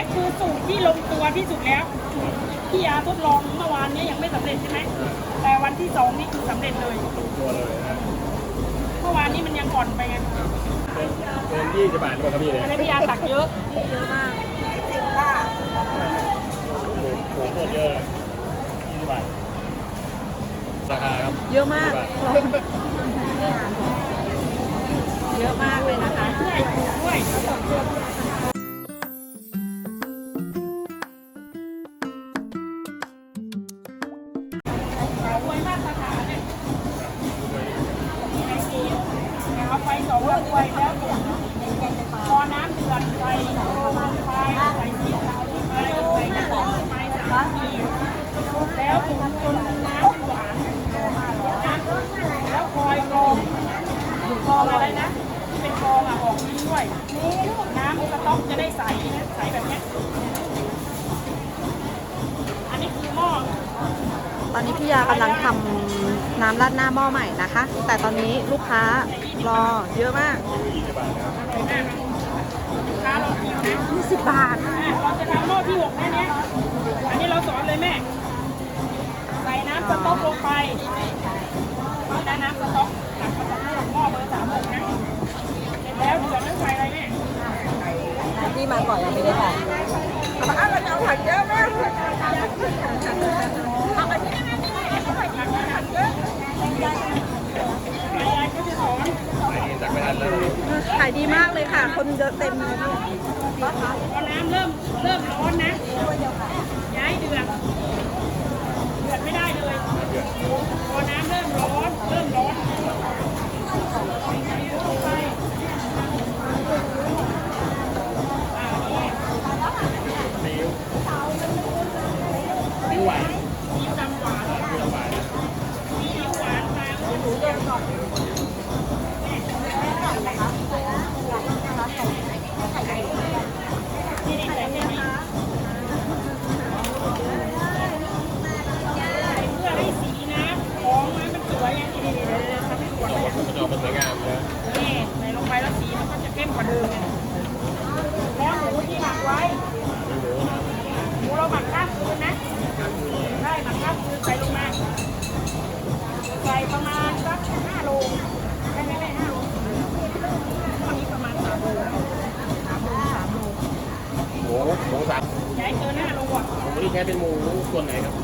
นี้คือสูตรที่ลงตัวที่สุดแล้วพี่ยาทดลองเมื่อวานนี้ยังไม่สำเร็จใช่ไหมแต่วันที่สองนี่คือสำเร็จเลยตัวเลยนะเมื่อวานนี้มันยังก่อนไปไงเป็นเป็นยี่สิบบาทหรือเปล่าครับพี่เนี่ยอะไรพี่ยาตักเยอะเยอะมากหมูหมูโคตรเยอะเลยยี่สิบบาทราคาครับเยอะมากยี่สิบบาทเยอะมากเลยนะคะ องอะไรนะที่เป็นกรองอะออกนี้ด้วยน้ำสต๊อกจะได้ใสนะใสแบบเนี้ยอันนี้คือหม้อตอนนี้พี่ยากำลังทำน้ำราดหน้าหม้อใหม่นะคะ แต่ตอนนี้ลูกค้ารอเยอะมากยี่สิบบาทนะครับลูกค้าเรากินนะ20บาทอะเราจะทำหม้อที่หกแค่เนี้ยอันนี้เราสอนเลยแม่ ใส่น้ำสต๊อกลงไปนี่นะน้ำสต๊อกตักผสมให้หม้อเบอร์สามหกนะ เสร็จแล้วเดือดแล้วใส่อะไรแม่ ที่มาก่อนยังไม่ได้ค่ะยายก็จะไปเอากไม่ทันแล้วขายดีมากเลยค่ะ คนเยอะเต็มเลยเนี่ยพอน้ำเริ่มเริ่มร้อนนะย้ายเดือดเดือดไม่ได้เลย มันจะออกมาสวยงามเลยนี่ใส่ลงไปแล้วสีมันก็จะเข้มกว่าเดิมไงแล้วหมูที่หมักไว้ หมูเราหมักข้ามคืนนะใช่หมักข้ามคืนใส่ลงมา ใส่ประมาณสักห้าโลได้ไหมแม่ห้าโลตอนนี้ประมาณสามโลสามโลสามโลหมูหมูสับย้ายเกินห้าโลอะหมูที่แค่เป็นหมูส่วนไหนครับ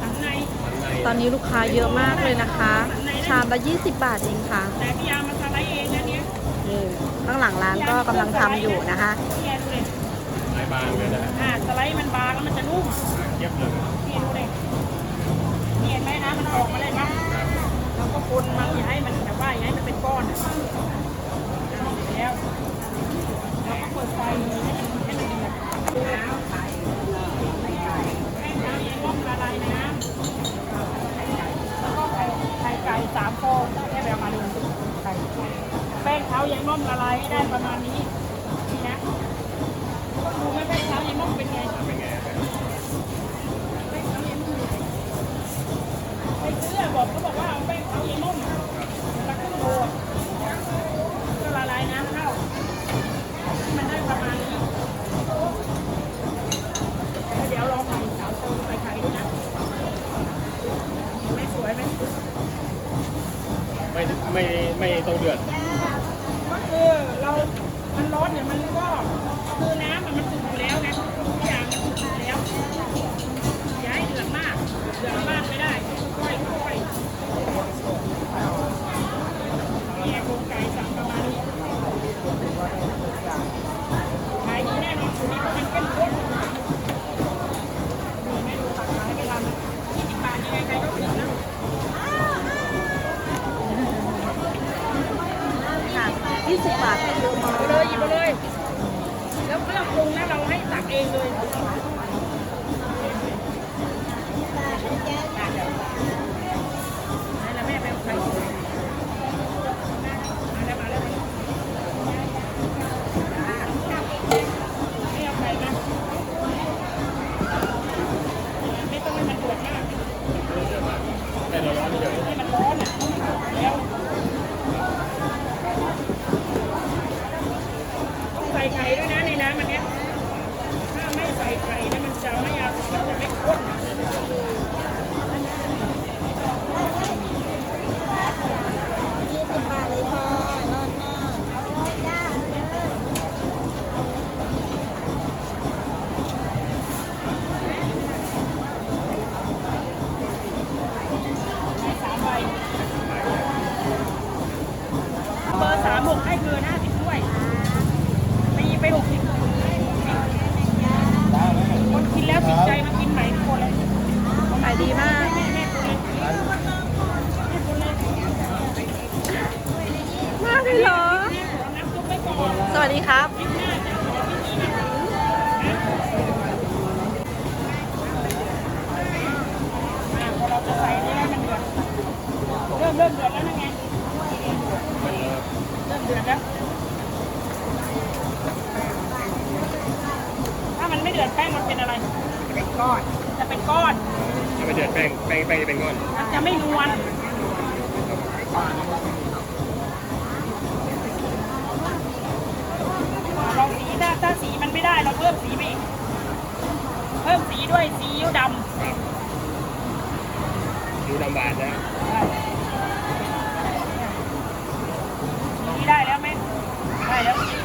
สันในสันใน ตอนนี้ลูกค้าเยอะมากเลยนะคะ ชามละ20 บาทเองค่ะ แต่พี่ยามาสไลด์เองนะเนี้ยนี่ข้างหลังร้านก็กำลังทำอยู่นะคะแกดูเลยลายบางเลยนะฮะอ่าสไลด์มันบางแล้วมันจะนุ่มเทียบเลยนี่ดูเลยนี่เห็นไหมนะมันออกมาเลยมั้ยเราก็คนมันอย่าให้มันแบบว่าอย่าให้มันเป็นก้อนอะอ่าเสร็จแล้วเราก็เปิดไฟให้มันให้มันเดือดดูแล้วไข่แป้งเท้าเย็นต้มละลายน้ำแล้วก็ไข่ไข่ไก่สามฟองแค่แบบมาดูไข่แป้งเท้าเย็นต้มละลายให้ ได้ประมาณนี้นี่ ดีมากมากเลยเหรอ สวัสดีครับเริ่มเริ่มเดือดแล้วนะไงเริ่มเดือดแล้ถ้ามันไม่เดือดแป้งมันเป็นอะไรเป็นก้อน เป็นก้อนถ้าไม่เดือดแป้งแป้งแป้งจะเป็นก้อนมันจะไม่นวลลองสีถ้าถ้าสีมันไม่ได้เราเพิ่มสีไปอีกเพิ่มสีด้วยซีอิ๊วดำครับดูดำบาดนะนี่ได้แล้วไหมได้แล้วนี่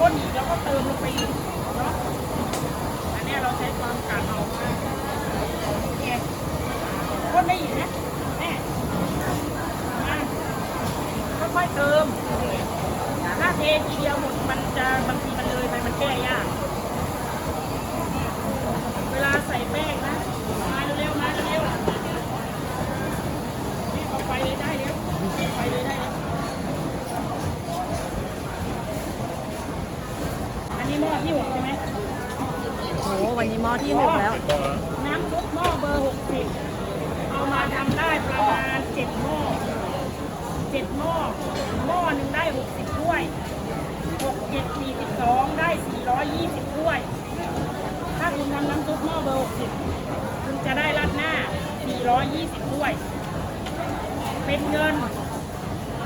ข้นอีกแล้วก็เติมลงไปอีกเนาะอันนี้เราใช้ความกะเอามากเนี่ยข้นได้อีกนะแม่ค่อยๆเติมถ้าเททีเดียวหมดมันจะบางทีมันเลยไปมันแก้ยาก ที่หกใช่ไหมโอ้วันนี้หม้อที่หกแล้ว น้ำซุปหม้อเบอร์หกสิบเอามาทำได้ประมาณเจ็ดหม้อเจ็ดหม้อหม้อหนึ่งได้หกสิบถ้วยหกเจ็ดสี่สิบสองได้สี่ร้อยยี่สิบถ้วย ถ้าคุณทำน้ำซุปหม้อเบอร์หกสิบคุณจะได้ราดหน้าสี่ร้อยยี่สิบถ้วย เป็นเงิน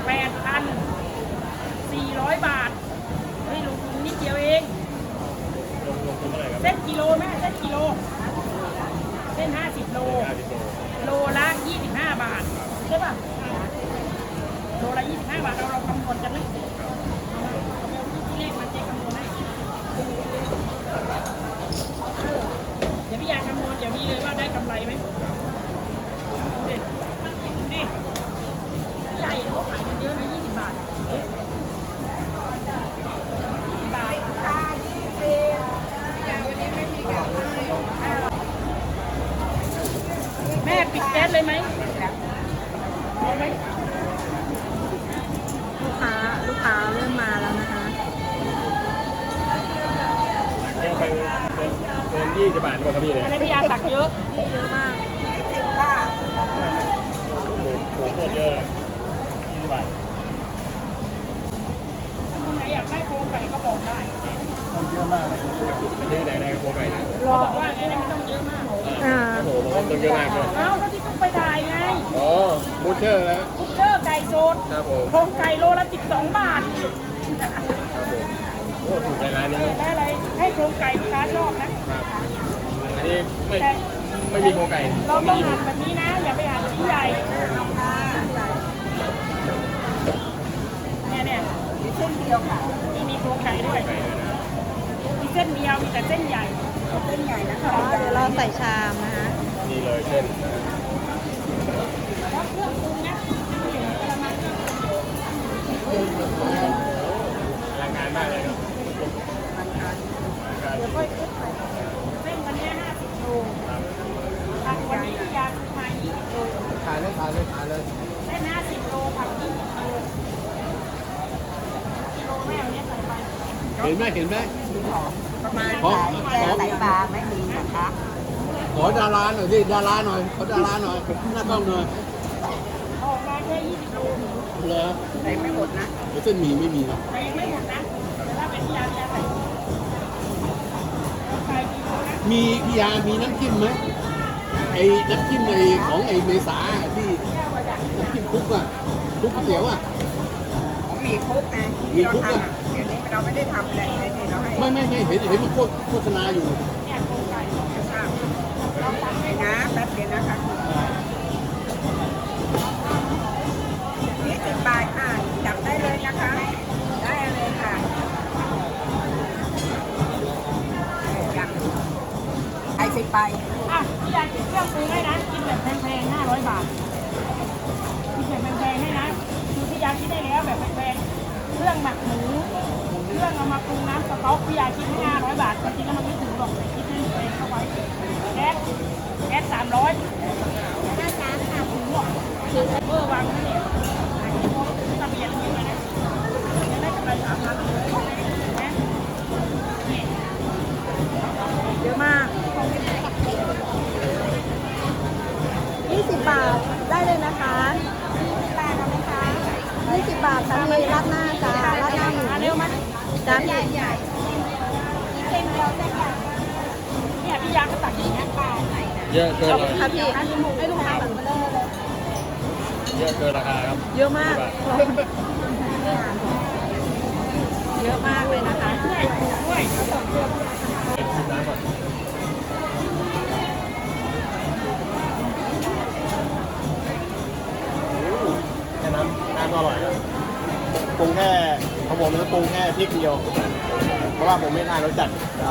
แปดพันสี่ร้อยบาทเฮ้ยลงทุนนิดเดียวเอง ลงทุนเท่าไหร่ครับเส้นกิโลแม่เส้นกิโล เส้นห้าสิบโล ห้าสิบโลโลละยี่สิบห้าบาทใช่ป่ะโลละยี่สิบห้าบาทเราเราคำนวณกันนะเลขมเจ๊คำนวณให้เดี๋ยวพี่ยาคำนวณเดี๋ยวพี่เลยว่าได้กำไรไหม เยอะยี่สิบบาทคนไหนอยากได้โครงไก่ก็บอกได้ที่ไหนได้โคไก่นะบอกว่าไอ้นี่ไม่ต้องเยอะมากอ่าโอ้โหผมว่าต้องเยอะมากเลยเอ้าก็ที่ต้องไปถ่ายไงอ๋อบูเชอร์แล้วคุกเกอร์ไก่สดครับผมโครงไก่โลละ12บาทครับผมโอ้ถูกในร้านนี้ได้อะไรให้โครงไก่ลูกค้าชอบนะครับอันนี้ไม่ไม่มีโคไก่เราต้องหั่นแบบนี้นะ อย่าไปหั่นชิ้นใหญ่ เส้นเดียวค่ะ มีมีโครงไก่ด้วยไก่เลยนะมีเส้นเดียวมีแต่เส้นใหญ่ เส้นใหญ่นะคะเดี๋ยวเราใส่ชามนะคะนี่เลยเส้นเเครื่องปรุงนะไม่เห็นกระมังเครื่องปรุงแรงงานมากเลยครับ เดี๋ยวค่อยขึ้นไปเส้นวันนี้ห้าสิบโลผักวันนี้พี่ยาซื้อมายี่สิบโล ถ่ายเลยถ่ายเลยถ่ายเลย เส้นห้าสิบโลผักยี่สิบโลกิโลแม่วันนี้ใส่ไป เห็นไหมเห็นไหมประมาณขอขอใส่ปลาไม่มีนะคะขอดาราหน่อยดิดาราหน่อยขอดาราหน่อยหน้ากล้องหน่อยออกมาแค่ยี่สิบโลเหรอใส่ไม่หมดนะเดี๋ยวเส้นหมี่ไม่มีนะใส่ไม่หมดนะแต่ถ้าเป็นพี่ยาพี่ยาใส่ใส่กิโลนะมีพี่ยามีน้ำจิ้มไหมไอ้น้ำจิ้มไอ้ของไอ้เมษาที่น้ำจิ้มคลุกอะคลุกก๋วยเตี๋ยวอะมีคุกไงมีคุกเราอะทำอะ เดี๋ยวนี้เราไม่ได้ทำอะไรเลยนี่เราให้ไม่ไม่ไม่เห็นเห็นมันโฆษโฆษณาอยู่ เนี่ยโครงไก่ทราบเราทำให้นะแป๊บเดียวนะคะ เอามาปรุงน้ำสต๊อกพี่ยาคิดให้าร้อยบาทจริงๆแล้วมันไม่ถึงหรอกแต่คิดให้ตัวเองเข้าไว้แก๊สแก๊สสามร้อยหน้าจานห้าถุงหรอกคือเบอร์วางไว้เนี่ยทะเบียนมีไว้นะจะได้กำไรสามพันเลยนะนี่ เยอะมาก 20 บาทได้เลยนะคะ20บาทเอาไหมคะ20 บาทค่ะมีราดหน้าจ้าราดหน้าหมู มาเร็วมา จานใหญ่ เนี่ยพี่ยาก็ตักอย่างเงี้ย เยอะเกินเลย ค่ะพี่ให้ลูกค้าสั่งไปเลย เยอะเกินราคาครับเยอะมาก เยอะมากเลยนะคะด้วยด้วยน้ำก่อนแค่น้ำน้ำก็อร่อยแล้วปรุงแค่ของผมจะปรุงแค่พริกเดียว เพราะว่าผมไม่ทานรสจัดอ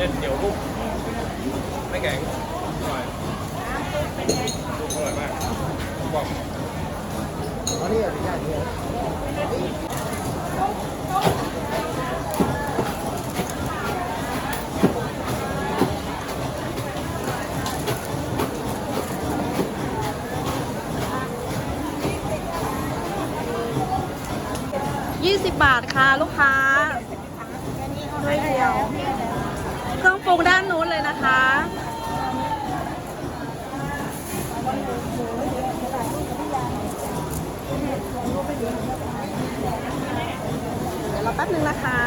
เส้นเดี๋ยวลูกไม่แข็งอร่อยลูกอร่อยมากบอกอันนี้อนุญาตเนี่ย20 บาทค่ะลูกค้า เดี๋ยวเราแป๊บนึงนะคะ